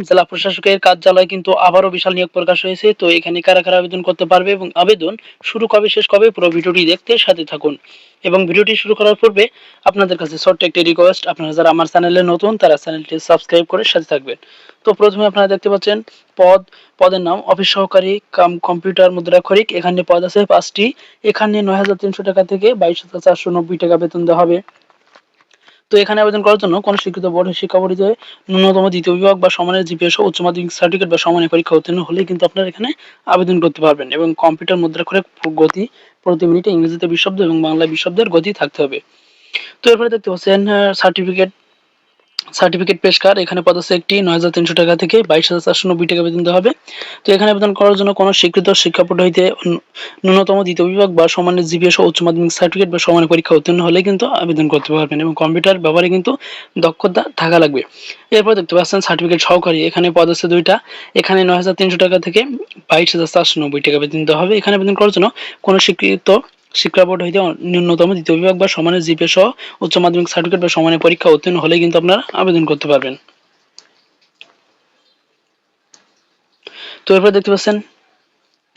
জেলা প্রশাসকের কার্যালয়ে কিন্তু আবারও বিশাল নিয়োগ প্রকাশ হয়েছে। তো এখানে কারা কারা আবেদন করতে পারবে এবং আবেদন শুরু কবে, শেষ কবে, পুরো ভিডিওটি দেখতে সাথে থাকুন। এবং ভিডিওটি শুরু করার পূর্বে আপনাদের কাছে ছোট্ট একটি রিকোয়েস্ট আপনারা যারা আমার চ্যানেলে নতুন, তারা চ্যানেলটি সাবস্ক্রাইব করে সাথে থাকবেন। তো প্রথমে আপনারা দেখতে পাচ্ছেন, পদ, পদের নাম, অফিস সহকারী, কাম, কম্পিউটার মুদ্রাক্ষরিক এখানে পদ আছে পাঁচটি। এখানে নয় হাজার তিনশো টাকা থেকে বাইশ হাজার চারশো নব্বই টাকা বেতন দেওয়া হবে। তো এখানে আবেদন করার জন্য কোন শিক্ষিত বোর্ড শিক্ষা পরিচয়ে ন্যূনতম দ্বিতীয় বিভাগ বা সমানের জিপিএস উচ্চ মাধ্যমিক সার্টিফিকেট বা সমানের পরীক্ষা উত্তীর্ণ হলে কিন্তু আপনারা এখানে আবেদন করতে পারবেন এবং কম্পিউটার মুদ্রা করে গতি প্রতি মিনিটে ইংরেজিতে বিশব্দ এবং বাংলা বিশব্দের গতি থাকতে হবে। তো এরপরে দেখতে পাচ্ছেন সার্টিফিকেট সার্টিফিকেট পেশকার এখানে পদ একটি নয় হাজার তিনশো টাকা থেকে বাইশ হাজার চারশো নব্বই টাকা বেতন হবে। তো এখানে আবেদন করার জন্য কোনো স্বীকৃত শিক্ষা বোর্ড হইতে ন্যূনতম দ্বিতীয় বিভাগ বা সমানের জিপিএস উচ্চ মাধ্যমিক সার্টিফিকেট বা সমানের পরীক্ষা উত্তীর্ণ হলে কিন্তু আবেদন করতে পারবেন এবং কম্পিউটার ব্যবহারে কিন্তু দক্ষতা থাকা লাগবে। এরপর দেখতে পাচ্ছেন সার্টিফিকেট সহকারী। এখানে পদ দুইটা। এখানে নয় হাজার তিনশো টাকা থেকে বাইশ হাজার চারশো নব্বই টাকা বেতন হবে। এখানে আবেদন করার জন্য কোনো স্বীকৃত শিক্ষা বোর্ড হইতে ন্যূনতম দ্বিতীয় বিভাগ বা সমানে জিপে সহ উচ্চ মাধ্যমিক সার্টিফিকেট বা সমানে পরীক্ষা উত্তীর্ণ হলে কিন্তু আপনারা আবেদন করতে পারবেন। তো এরপর দেখতে পাচ্ছেন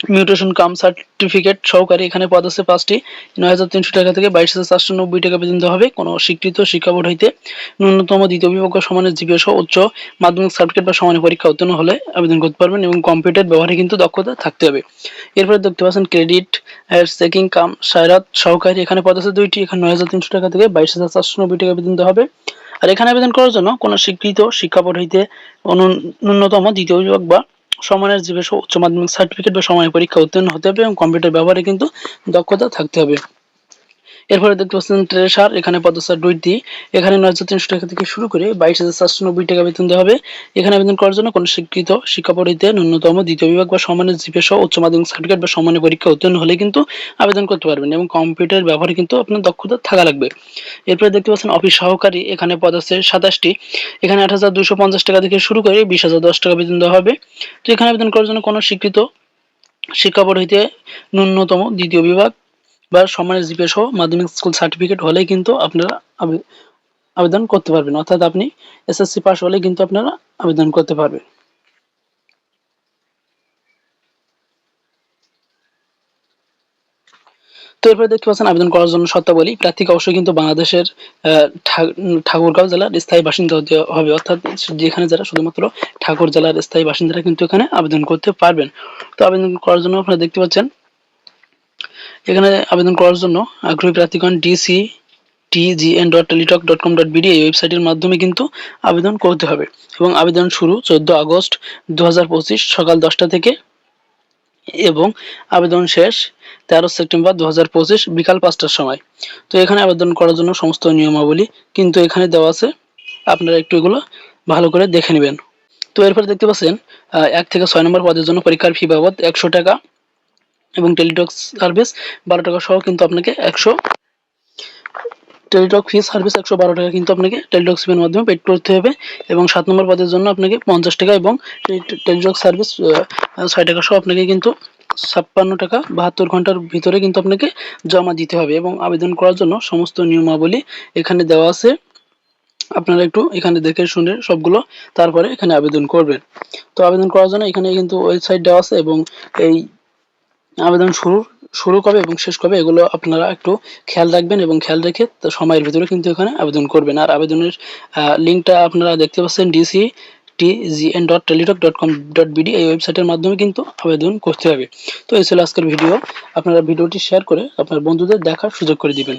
মিউটেশন কাম সার্টিফিকেট সহকারে এখানে পদ আছে পাঁচটি। নয় হাজার তিনশো টাকা থেকে বাইশ হাজার চারশো নব্বই টাকা পর্যন্ত হবে। কোনো স্বীকৃত শিক্ষা বোর্ড হইতে ন্যূনতম দ্বিতীয় বিভাগ সমানের জিপিএস উচ্চ মাধ্যমিক সার্টিফিকেট বা সমানের পরীক্ষা উত্তীর্ণ হলে আবেদন করতে পারবেন এবং কম্পিউটার ব্যবহারে কিন্তু দক্ষতা থাকতে হবে। এরপরে দেখতে পাচ্ছেন ক্রেডিট চেকিং কাম সায়রাত সহকারী এখানে পদ আছে দুইটি। এখানে নয় হাজার তিনশো টাকা থেকে বাইশ হাজার চারশো নব্বই টাকা পর্যন্ত হবে। আর এখানে আবেদন করার জন্য কোনো স্বীকৃত শিক্ষা বোর্ড হইতে ন্যূনতম দ্বিতীয় বিভাগ বা সমানের যে উচ্চ মাধ্যমিক সার্টিফিকেট বা সময় পরীক্ষা উত্তীর্ণ হতে হবে এবং কম্পিউটার ব্যবহারে কিন্তু দক্ষতা থাকতে হবে। এরপরে দেখতে পাচ্ছেন ট্রেসার এখানে পদস্থার দুইটি। এখানে নয় হাজার তিনশো টাকা থেকে শুরু করে বাইশ হাজার চারশো নব্বই টাকা বেতন দেওয়া হবে। এখানে আবেদন করার জন্য কোনো শিক্ষিত শিক্ষা পরিতে ন্যূনতম দ্বিতীয় বিভাগ বা সমানের জিপে সহ উচ্চ মাধ্যমিক সার্টিফিকেট বা সমানের পরীক্ষা উত্তীর্ণ হলে কিন্তু আবেদন করতে পারবেন এবং কম্পিউটার ব্যবহারে কিন্তু আপনার দক্ষতা থাকা লাগবে। এরপরে দেখতে পাচ্ছেন অফিস সহকারী, এখানে পদ সাতাশটি। এখানে আট হাজার দুশো পঞ্চাশ টাকা থেকে শুরু করে বিশ হাজার দশ টাকা বেতন দেওয়া হবে। তো এখানে আবেদন করার জন্য কোনো শিক্ষিত শিক্ষা বোর্ড হইতে ন্যূনতম দ্বিতীয় বিভাগ বা সমানের জিপে সহ মাধ্যমিক স্কুল সার্টিফিকেট হলে কিন্তু আপনারা আবেদন করতে পারবেন। অর্থাৎ আপনি এসএসসি পাস হলে কিন্তু আপনারা আবেদন করতে পারবেন। তো এরপরে দেখতে পাচ্ছেন আবেদন করার জন্য শর্তাবলী। প্রার্থীকে অবশ্যই কিন্তু বাংলাদেশের ঠাকুরগাঁও জেলার স্থায়ী বাসিন্দা হতে হবে। অর্থাৎ যেখানে যারা শুধুমাত্র ঠাকুর জেলার স্থায়ী বাসিন্দারা কিন্তু এখানে আবেদন করতে পারবেন। তো আবেদন করার জন্য আপনারা দেখতে পাচ্ছেন এখানে আবেদন করার জন্য আগ্রহী প্রার্থীগণ DC TGN dot Teletalk dot com dot BD এই ওয়েবসাইটের মাধ্যমে কিন্তু আবেদন করতে হবে। এবং আবেদন শুরু চোদ্দ আগস্ট দু হাজার পঁচিশ সকাল দশটা থেকে এবং আবেদন শেষ তেরো সেপ্টেম্বর দু হাজার পঁচিশ বিকাল পাঁচটার সময়। তো এখানে আবেদন করার জন্য সমস্ত নিয়মাবলী কিন্তু এখানে দেওয়া আছে। আপনারা একটু এগুলো ভালো করে দেখে নেবেন। তো এরপরে দেখতে পাচ্ছেন এক থেকে ছয় নম্বর পদের জন্য পরীক্ষার ফি বাবদ একশো টাকা। এবং টেলিটক সার্ভিস বারো টাকা সহ কিন্তু আপনাকে একশো টেলিটক ফি সার্ভিস একশো বারো টাকা কিন্তু আপনাকে টেলিটক সিমের মাধ্যমে পেড করতে হবে এবং সাত নম্বর পদের জন্য আপনাকে পঞ্চাশ টাকা এবং টেলিটক সার্ভিস ছয় টাকা সহ আপনাকে কিন্তু ছাপ্পান্ন টাকা বাহাত্তর ঘণ্টার ভিতরে কিন্তু আপনাকে জমা দিতে হবে এবং আবেদন করার জন্য সমস্ত নিয়মাবলী এখানে দেওয়া আছে। আপনারা একটু এখানে দেখে শুনে সবগুলো তারপরে এখানে আবেদন করবেন। তো আবেদন করার জন্য এখানে কিন্তু ওয়েবসাইট দেওয়া আছে এবং এই আবেদন শুরু শুরু কবে এবং শেষ কবে এগুলো আপনারা একটু খেয়াল রাখবেন এবং খেয়াল রেখে সময়ের ভিতরে কিন্তু এখানে আবেদন করবেন। আর আবেদনের লিঙ্কটা আপনারা দেখতে পাচ্ছেন DC TGN dot Teletalk dot com dot BD এই ওয়েবসাইটের মাধ্যমে কিন্তু আবেদন করতে হবে। তো এই ছিল আজকের ভিডিও। আপনারা ভিডিওটি শেয়ার করে আপনার বন্ধুদের দেখার সুযোগ করে দিবেন।